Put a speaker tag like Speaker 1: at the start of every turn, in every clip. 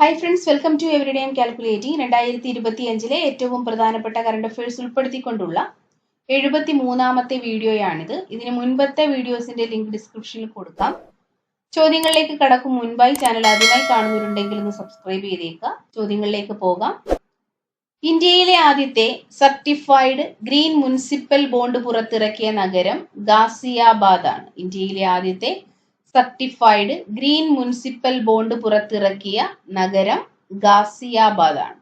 Speaker 1: Hi friends welcome to every day calculating രണ്ടായിരത്തി ഇരുപത്തി അഞ്ചിലെ ഏറ്റവും പ്രധാനപ്പെട്ട കറണ്ട് അഫയേഴ്സ് ഉൾപ്പെടുത്തിക്കൊണ്ടുള്ള എഴുപത്തി മൂന്നാമത്തെ വീഡിയോയാണിത്. ഇതിന് മുൻപത്തെ വീഡിയോസിന്റെ ലിങ്ക് ഡിസ്ക്രിപ്ഷനിൽ കൊടുക്കാം. ചോദ്യങ്ങളിലേക്ക് കടക്കും മുൻപായി ചാനൽ ആദ്യമായി കാണുന്നവരുണ്ടെങ്കിൽ ഒന്ന് സബ്സ്ക്രൈബ് ചെയ്തേക്കുക. ചോദ്യങ്ങളിലേക്ക് പോകാം. ഇന്ത്യയിലെ ആദ്യത്തെ സർട്ടിഫൈഡ് ഗ്രീൻ മുനിസിപ്പൽ ബോണ്ട് പുറത്തിറക്കിയ നഗരം ഗാസിയാബാദ് ആണ് ഇന്ത്യയിലെ ആദ്യത്തെ സർട്ടിഫൈഡ് ഗ്രീൻ മുനിസിപ്പൽ ബോണ്ട് പുറത്തിറക്കിയ നഗരം ഗാസിയാബാദ് ആണ്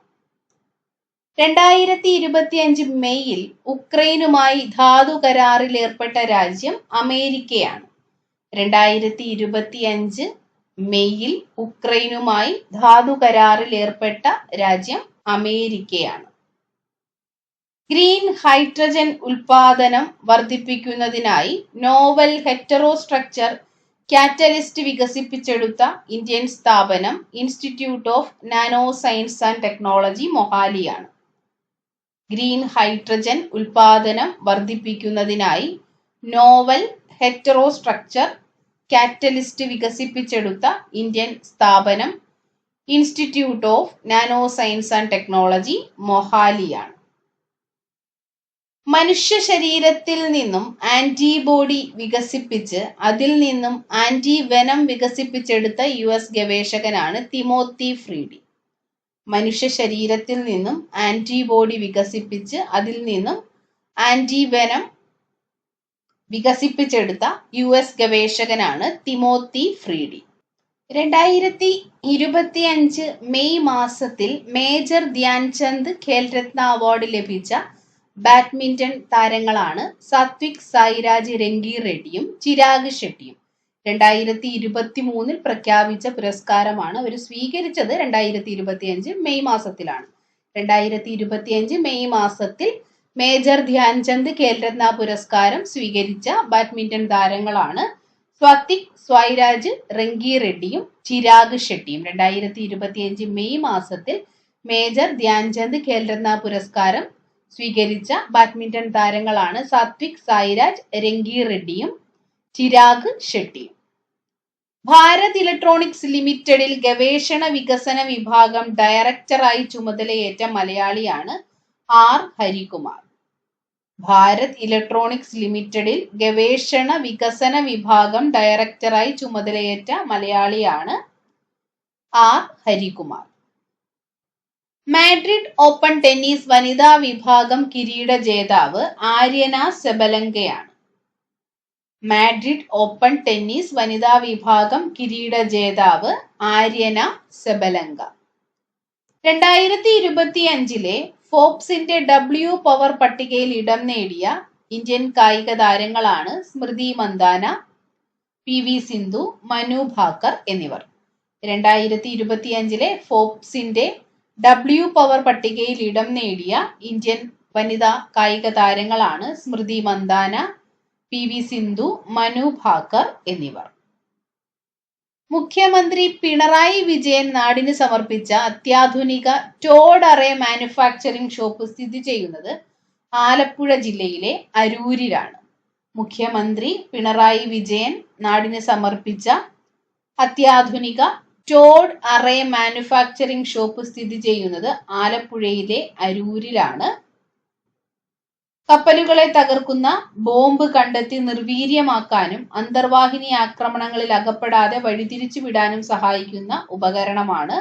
Speaker 1: രണ്ടായിരത്തി ഇരുപത്തിയഞ്ച് മെയ്യിൽ ഉക്രൈനുമായി ധാതു കരാറിൽ ഏർപ്പെട്ട രാജ്യം അമേരിക്കയാണ്. രണ്ടായിരത്തി ഇരുപത്തിയഞ്ച് മെയ്യിൽ ഉക്രൈനുമായി ധാതു കരാറിൽ ഏർപ്പെട്ട രാജ്യം അമേരിക്കയാണ്. ഗ്രീൻ ഹൈഡ്രജൻ ഉൽപാദനം വർദ്ധിപ്പിക്കുന്നതിനായി നോവൽ ഹെറ്ററോസ്ട്രക്ചർ കാറ്റലിസ്റ്റ് വികസിപ്പിച്ചെടുത്ത ഇന്ത്യൻ സ്ഥാപനം Institute of Nano Science and Technology മൊഹാലിയാണ്. Green hydrogen ഉൽപാദനം വർദ്ധിപ്പിക്കുന്നതിനായി നോവൽ ഹെറ്ററോ സ്ട്രക്ചർ കാറ്റലിസ്റ്റ് വികസിപ്പിച്ചെടുത്ത ഇന്ത്യൻ സ്ഥാപനം Institute of Nano Science and Technology മൊഹാലിയാണ്. മനുഷ്യ ശരീരത്തിൽ നിന്നും ആന്റിബോഡി വികസിപ്പിച്ച് അതിൽ നിന്നും ആന്റി വെനം വികസിപ്പിച്ചെടുത്ത യു എസ് ഗവേഷകനാണ് തിമോത്തി ഫ്രീഡി. മനുഷ്യ ശരീരത്തിൽ നിന്നും ആന്റിബോഡി വികസിപ്പിച്ച് അതിൽ നിന്നും ആന്റി വെനം വികസിപ്പിച്ചെടുത്ത യു എസ് ഗവേഷകനാണ് തിമോത്തി ഫ്രീഡി. രണ്ടായിരത്തി ഇരുപത്തി അഞ്ച് മെയ് മാസത്തിൽ മേജർ ധ്യാൻചന്ദ് ഖേൽരത്ന അവാർഡ് ലഭിച്ച ബാഡ്മിന്റൺ താരങ്ങളാണ് സാത്വിക് സായിരാജ് രംഗി റെഡ്ഡിയും ചിരാഗ് ഷെട്ടിയും. രണ്ടായിരത്തി ഇരുപത്തി മൂന്നിൽ പ്രഖ്യാപിച്ച പുരസ്കാരമാണ് അവർ സ്വീകരിച്ചത് രണ്ടായിരത്തി ഇരുപത്തി അഞ്ച് മെയ് മാസത്തിലാണ്. രണ്ടായിരത്തി ഇരുപത്തി അഞ്ച് മെയ് മാസത്തിൽ മേജർ ധ്യാൻചന്ദ് ഖേൽരത്ന പുരസ്കാരം സ്വീകരിച്ച ബാഡ്മിന്റൺ താരങ്ങളാണ് സ്വാതിക് സ്വൈരാജ് റംഗി റെഡ്ഡിയും ചിരാഗ് ഷെട്ടിയും. രണ്ടായിരത്തി ഇരുപത്തി അഞ്ച് മെയ് മാസത്തിൽ മേജർ ധ്യാൻചന്ദ് ഖേൽരത്ന പുരസ്കാരം സ്വീകരിച്ച ബാഡ്മിന്റൺ താരങ്ങളാണ് സാത്വിക് സായിരാജ് രംഗി റെഡ്ഡിയും ചിരാഗ് ഷെട്ടിയും ഭാരത് ഇലക്ട്രോണിക്സ് ലിമിറ്റഡിൽ ഗവേഷണ വികസന വിഭാഗം ഡയറക്ടറായി ചുമതലയേറ്റ മലയാളിയാണ് ആർ. ഹരികുമാർ. ഭാരത് ഇലക്ട്രോണിക്സ് ലിമിറ്റഡിൽ ഗവേഷണ വികസന വിഭാഗം ഡയറക്ടറായി ചുമതലയേറ്റ മലയാളിയാണ് R. Harikumar. Madrid Open tennis വനിതാ വിഭാഗം കിരീട ജേതാവ് ആര്യന സെബലങ്കയാണ്. മാഡ്രിഡ് ഓപ്പൺ ടെന്നീസ് വനിതാ വിഭാഗം കിരീട ജേതാവ് ആര്യന സെബലങ്ക. രണ്ടായിരത്തി ഇരുപത്തി അഞ്ചിലെ ഫോബ്സിന്റെ ഡബ്ല്യു പവർ പട്ടികയിൽ ഇടം നേടിയ ഇന്ത്യൻ കായിക താരങ്ങളാണ് സ്മൃതി മന്ദാന പി വി സിന്ധു മനു ഭാക്കർ എന്നിവർ. രണ്ടായിരത്തി ഇരുപത്തി അഞ്ചിലെ ഫോബ്സിന്റെ ഡബ്ല്യു പവർ പട്ടികയിൽ ഇടം നേടിയ ഇന്ത്യൻ വനിതാ കായിക താരങ്ങളാണ് സ്മൃതി മന്ദാന പി വി സിന്ധു മനു ഭാക്കർ എന്നിവർ. മുഖ്യമന്ത്രി പിണറായി വിജയൻ നാടിന് സമർപ്പിച്ച അത്യാധുനിക ടോഡ് അറേ മാനുഫാക്ചറിംഗ് ഷോപ്പ് സ്ഥിതി ചെയ്യുന്നത് ആലപ്പുഴ ജില്ലയിലെ അരൂരിലാണ്. മുഖ്യമന്ത്രി പിണറായി വിജയൻ നാടിന് സമർപ്പിച്ച അത്യാധുനിക ടോഡ് അറേ മാനുഫാക്ചറിംഗ് ഷോപ്പ് സ്ഥിതി ചെയ്യുന്നത് ആലപ്പുഴയിലെ അരൂരിലാണ്. കപ്പലുകളെ തകർക്കുന്ന ബോംബ് കണ്ടെത്തി നിർവീര്യമാക്കാനും അന്തർവാഹിനി ആക്രമണങ്ങളിൽ അകപ്പെടാതെ വഴിതിരിച്ചു വിടാനും സഹായിക്കുന്ന ഉപകരണമാണ്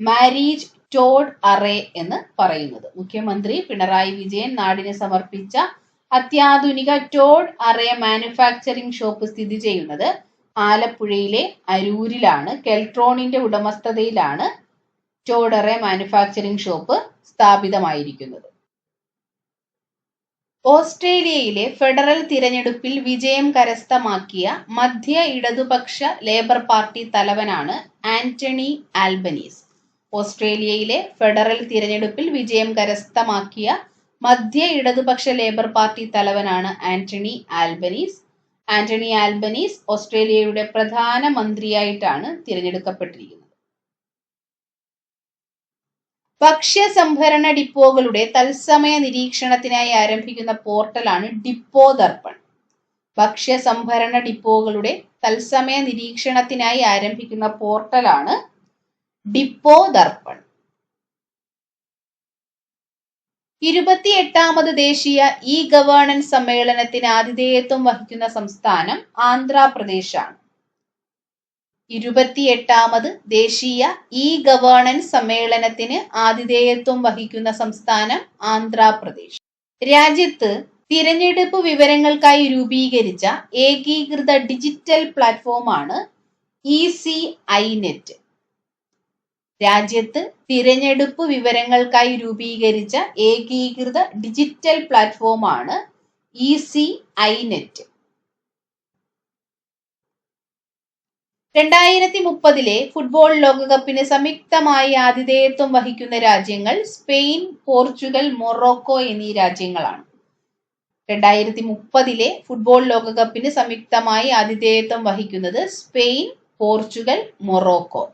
Speaker 1: മാരീജ് ടോഡ് അറേ എന്ന് പറയുന്നത്. മുഖ്യമന്ത്രി പിണറായി വിജയൻ നാടിന് സമർപ്പിച്ച അത്യാധുനിക ടോഡ് അറേ മാനുഫാക്ചറിംഗ് ഷോപ്പ് സ്ഥിതി ചെയ്യുന്നത് ആലപ്പുഴയിലെ അരൂരിലാണ് കെൽട്രോണിന്റെ ഉടമസ്ഥതയിലാണ് ചോഡറെ മാനുഫാക്ചറിംഗ് ഷോപ്പ് സ്ഥാപിതമായിരിക്കുന്നത്. ഓസ്ട്രേലിയയിലെ ഫെഡറൽ തിരഞ്ഞെടുപ്പിൽ വിജയം കരസ്ഥമാക്കിയ മധ്യ ഇടതുപക്ഷ ലേബർ പാർട്ടി തലവനാണ് ആന്റണി ആൽബനീസ്. ഓസ്ട്രേലിയയിലെ ഫെഡറൽ തിരഞ്ഞെടുപ്പിൽ വിജയം കരസ്ഥമാക്കിയ മധ്യ ഇടതുപക്ഷ ലേബർ പാർട്ടി തലവനാണ് ആന്റണി ആൽബനീസ്. ആന്റണി ആൽബനീസ് ഓസ്ട്രേലിയയുടെ പ്രധാനമന്ത്രിയായിട്ടാണ് തിരഞ്ഞെടുക്കപ്പെട്ടിരിക്കുന്നത്. ഭക്ഷ്യ സംഭരണ ഡിപ്പോകളുടെ തത്സമയ നിരീക്ഷണത്തിനായി ആരംഭിക്കുന്ന പോർട്ടലാണ് ഡിപ്പോ ദർപ്പൺ. ഭക്ഷ്യ സംഭരണ ഡിപ്പോകളുടെ തത്സമയ നിരീക്ഷണത്തിനായി ആരംഭിക്കുന്ന പോർട്ടലാണ് ഡിപ്പോ ദർപ്പൺ. ഇരുപത്തിയെട്ടാമത് ദേശീയ ഇ ഗവേണൻസ് സമ്മേളനത്തിന് ആതിഥേയത്വം വഹിക്കുന്ന സംസ്ഥാനം ആന്ധ്രാപ്രദേശാണ്. ഇരുപത്തിയെട്ടാമത് ദേശീയ ഇ ഗവേണൻസ് സമ്മേളനത്തിന് ആതിഥേയത്വം വഹിക്കുന്ന സംസ്ഥാനം ആന്ധ്രാപ്രദേശ്. രാജ്യത്ത് തിരഞ്ഞെടുപ്പ് വിവരങ്ങൾക്കായി രൂപീകരിച്ച ഏകീകൃത ഡിജിറ്റൽ പ്ലാറ്റ്ഫോമാണ് ഇ സി ഐ നെറ്റ്. രാജ്യത്ത് തിരഞ്ഞെടുപ്പ് വിവരങ്ങൾക്കായി രൂപീകരിച്ച ഏകീകൃത ഡിജിറ്റൽ പ്ലാറ്റ്ഫോമാണ് ഇ സി ഐ നെറ്റ്. രണ്ടായിരത്തി മുപ്പതിലെ ഫുട്ബോൾ ലോകകപ്പിന് സംയുക്തമായി ആതിഥേയത്വം വഹിക്കുന്ന രാജ്യങ്ങൾ സ്പെയിൻ പോർച്ചുഗൽ മൊറോക്കോ എന്നീ രാജ്യങ്ങളാണ്. രണ്ടായിരത്തി മുപ്പതിലെ ഫുട്ബോൾ ലോകകപ്പിന് സംയുക്തമായി ആതിഥേയത്വം വഹിക്കുന്നത് സ്പെയിൻ പോർച്ചുഗൽ മൊറോക്കോ.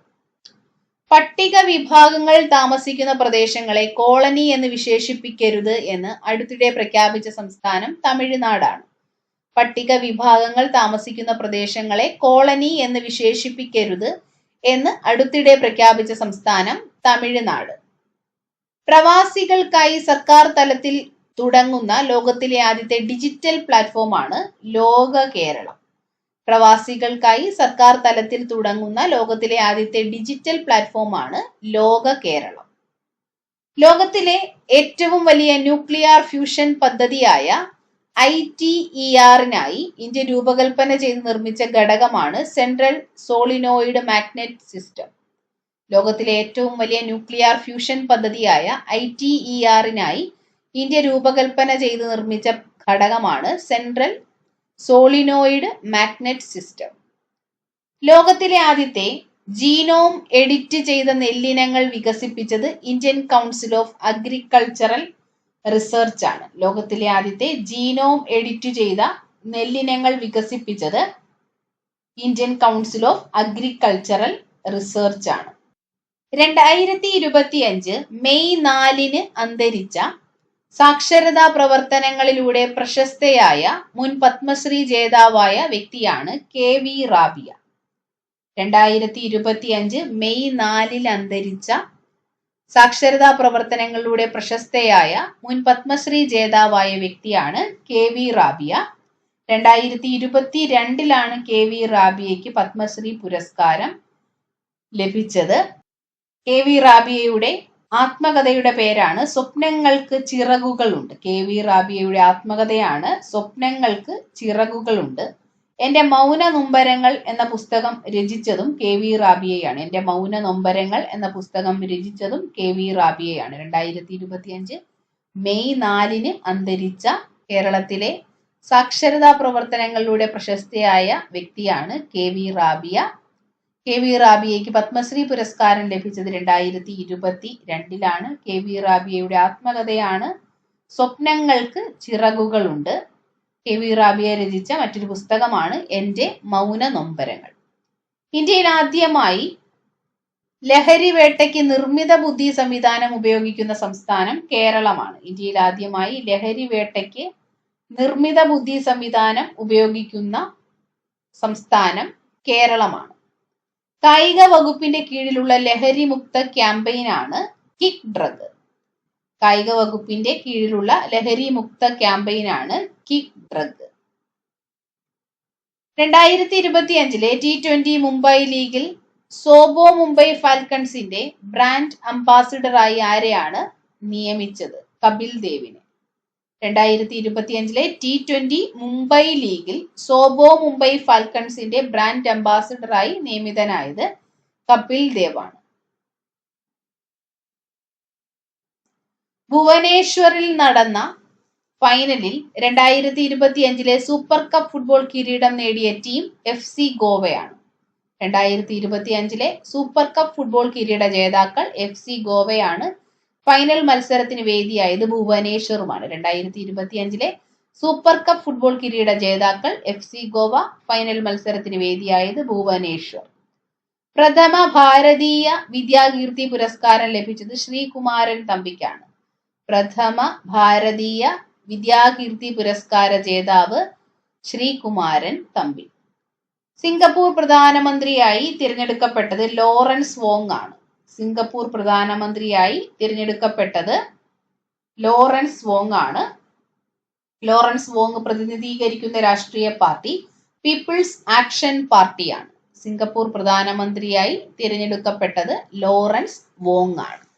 Speaker 1: പട്ടിക വിഭാഗങ്ങളിൽ താമസിക്കുന്ന പ്രദേശങ്ങളെ കോളനി എന്ന് വിശേഷിപ്പിക്കരുത് എന്ന് അടുത്തിടെ പ്രഖ്യാപിച്ച സംസ്ഥാനം തമിഴ്നാടാണ്. പട്ടിക വിഭാഗങ്ങൾ താമസിക്കുന്ന പ്രദേശങ്ങളെ കോളനി എന്ന് വിശേഷിപ്പിക്കരുത് എന്ന് അടുത്തിടെ പ്രഖ്യാപിച്ച സംസ്ഥാനം തമിഴ്നാട്. പ്രവാസികൾക്കായി സർക്കാർ തലത്തിൽ തുടങ്ങുന്ന ലോകത്തിലെ ആദ്യത്തെ ഡിജിറ്റൽ പ്ലാറ്റ്ഫോമാണ് ലോക കേരളം. പ്രവാസികൾക്കായി സർക്കാർ തലത്തിൽ തുടങ്ങുന്ന ലോകത്തിലെ ആദ്യത്തെ ഡിജിറ്റൽ പ്ലാറ്റ്ഫോമാണ് ലോക കേരളം. ലോകത്തിലെ ഏറ്റവും വലിയ ന്യൂക്ലിയർ ഫ്യൂഷൻ പദ്ധതിയായ ഐ ടി ഇ ആറിനായി ഇന്ത്യ രൂപകൽപ്പന ചെയ്ത് നിർമ്മിച്ച ഘടകമാണ് സെൻട്രൽ സോളിനോയിഡ് മാഗ്നറ്റ് സിസ്റ്റം. ലോകത്തിലെ ഏറ്റവും വലിയ ന്യൂക്ലിയർ ഫ്യൂഷൻ പദ്ധതിയായ ഐ ടി ഇ ആറിനായി ഇന്ത്യ രൂപകൽപ്പന ചെയ്ത് നിർമ്മിച്ച ഘടകമാണ് സെൻട്രൽ സോളിനോയിഡ് മാഗ്നറ്റ് സിസ്റ്റം. ലോകത്തിലെ ആദ്യത്തെ ജീനോം എഡിറ്റ് ചെയ്ത നെല്ലിനങ്ങൾ വികസിപ്പിച്ചത് Indian Council of Agricultural Research ആണ്. ലോകത്തിലെ ആദ്യത്തെ ജീനോം എഡിറ്റ് ചെയ്ത നെല്ലിനങ്ങൾ വികസിപ്പിച്ചത് Indian Council of Agricultural Research ആണ്. രണ്ടായിരത്തി ഇരുപത്തി അഞ്ച് മെയ് നാലിന് അന്തരിച്ച സാക്ഷരതാ പ്രവർത്തനങ്ങളിലൂടെ പ്രശസ്തയായ മുൻ പത്മശ്രീ ജേതാവായ വ്യക്തിയാണ് കെ വി റാബിയ. രണ്ടായിരത്തി ഇരുപത്തി അഞ്ച് മെയ് നാലിൽ അന്തരിച്ച സാക്ഷരതാ പ്രവർത്തനങ്ങളിലൂടെ പ്രശസ്തയായ മുൻ പത്മശ്രീ ജേതാവായ വ്യക്തിയാണ് കെ വി റാബിയ. രണ്ടായിരത്തി ഇരുപത്തി രണ്ടിലാണ് കെ വി റാബിയയ്ക്ക് പത്മശ്രീ പുരസ്കാരം ലഭിച്ചത്. കെ വി റാബിയയുടെ ആത്മകഥയുടെ പേരാണ് സ്വപ്നങ്ങൾക്ക് ചിറകുകളുണ്ട്. കെ വി റാബിയയുടെ ആത്മകഥയാണ് സ്വപ്നങ്ങൾക്ക് ചിറകുകളുണ്ട്. എന്റെ മൗന നൊമ്പരങ്ങൾ എന്ന പുസ്തകം രചിച്ചതും കെ വി റാബിയയാണ്. എന്റെ മൗന നൊമ്പരങ്ങൾ എന്ന പുസ്തകം രചിച്ചതും കെ വി റാബിയയാണ്. രണ്ടായിരത്തി ഇരുപത്തിയഞ്ച് മെയ് നാലിന് അന്തരിച്ച കേരളത്തിലെ സാക്ഷരതാ പ്രവർത്തനങ്ങളിലൂടെ പ്രശസ്തയായ വ്യക്തിയാണ് K V Rabiya. K V റാബിയയ്ക്ക് Padma Shri പുരസ്കാരം ലഭിച്ചത് രണ്ടായിരത്തി ഇരുപത്തി രണ്ടിലാണ് കെ വി റാബിയയുടെ ആത്മകഥയാണ് സ്വപ്നങ്ങൾക്ക് ചിറകുകളുണ്ട്. കെ വി റാബിയ രചിച്ച മറ്റൊരു പുസ്തകമാണ് എന്റെ മൗന നൊമ്പരങ്ങൾ. ഇന്ത്യയിൽ ആദ്യമായി ലഹരി വേട്ടയ്ക്ക് നിർമ്മിത ബുദ്ധി സംവിധാനം ഉപയോഗിക്കുന്ന സംസ്ഥാനം കേരളമാണ്. ഇന്ത്യയിൽ ആദ്യമായി ലഹരി വേട്ടയ്ക്ക് നിർമ്മിത ബുദ്ധി സംവിധാനം ഉപയോഗിക്കുന്ന സംസ്ഥാനം കേരളമാണ്. കായിക വകുപ്പിന്റെ കീഴിലുള്ള ലഹരി മുക്ത ക്യാമ്പയിനാണ് കിക്ക് ഡ്രഗ് കായിക വകുപ്പിന്റെ കീഴിലുള്ള ലഹരി മുക്ത ക്യാമ്പയിനാണ് കിക്ക് ഡ്രഗ് രണ്ടായിരത്തി ഇരുപത്തി അഞ്ചിലെ ടി ട്വന്റി മുംബൈ ലീഗിൽ സോബോ മുംബൈ ഫാൽക്കൺസിന്റെ ബ്രാൻഡ് അംബാസിഡറായി ആരെയാണ് നിയമിച്ചത്? കപിൽ ദേവിനെ. രണ്ടായിരത്തി ഇരുപത്തി അഞ്ചിലെ ടി ട്വന്റി മുംബൈ ലീഗിൽ സോബോ മുംബൈ ഫാൽക്കൺസിന്റെ ബ്രാൻഡ് അംബാസിഡറായി നിയമിതനായത് കപിൽ ദേവാണ്. ഭുവനേശ്വറിൽ നടന്ന ഫൈനലിൽ രണ്ടായിരത്തി ഇരുപത്തി അഞ്ചിലെ സൂപ്പർ കപ്പ് ഫുട്ബോൾ കിരീടം നേടിയ ടീം എഫ് സി ഗോവയാണ്. രണ്ടായിരത്തി ഇരുപത്തി അഞ്ചിലെ സൂപ്പർ കപ്പ് ഫുട്ബോൾ കിരീട ജേതാക്കൾ എഫ് സി ഗോവയാണ് ഫൈനൽ മത്സരത്തിന് വേദിയായത് ഭുവനേശ്വറുമാണ്. രണ്ടായിരത്തി ഇരുപത്തി അഞ്ചിലെ സൂപ്പർ കപ്പ് ഫുട്ബോൾ കിരീട ജേതാക്കൾ എഫ് സി ഗോവ ഫൈനൽ മത്സരത്തിന് വേദിയായത് ഭുവനേശ്വർ. പ്രഥമ ഭാരതീയ വിദ്യാകീർത്തി പുരസ്കാരം ലഭിച്ചത് ശ്രീകുമാരൻ തമ്പിക്കാണ്. പ്രഥമ ഭാരതീയ വിദ്യാകീർത്തി പുരസ്കാര ജേതാവ് ശ്രീകുമാരൻ തമ്പി സിംഗപ്പൂർ പ്രധാനമന്ത്രിയായി തിരഞ്ഞെടുക്കപ്പെട്ടത് ലോറൻസ് വോങ് ആണ്. സിംഗപ്പൂർ പ്രധാനമന്ത്രിയായി തിരഞ്ഞെടുക്കപ്പെട്ടത് ലോറൻസ് വോങ് ആണ്. ലോറൻസ് വോങ് പ്രതിനിധീകരിക്കുന്ന രാഷ്ട്രീയ പാർട്ടി പീപ്പിൾസ് ആക്ഷൻ പാർട്ടിയാണ്. സിംഗപ്പൂർ പ്രധാനമന്ത്രിയായി തിരഞ്ഞെടുക്കപ്പെട്ടത് ലോറൻസ് വോങ് ആണ്.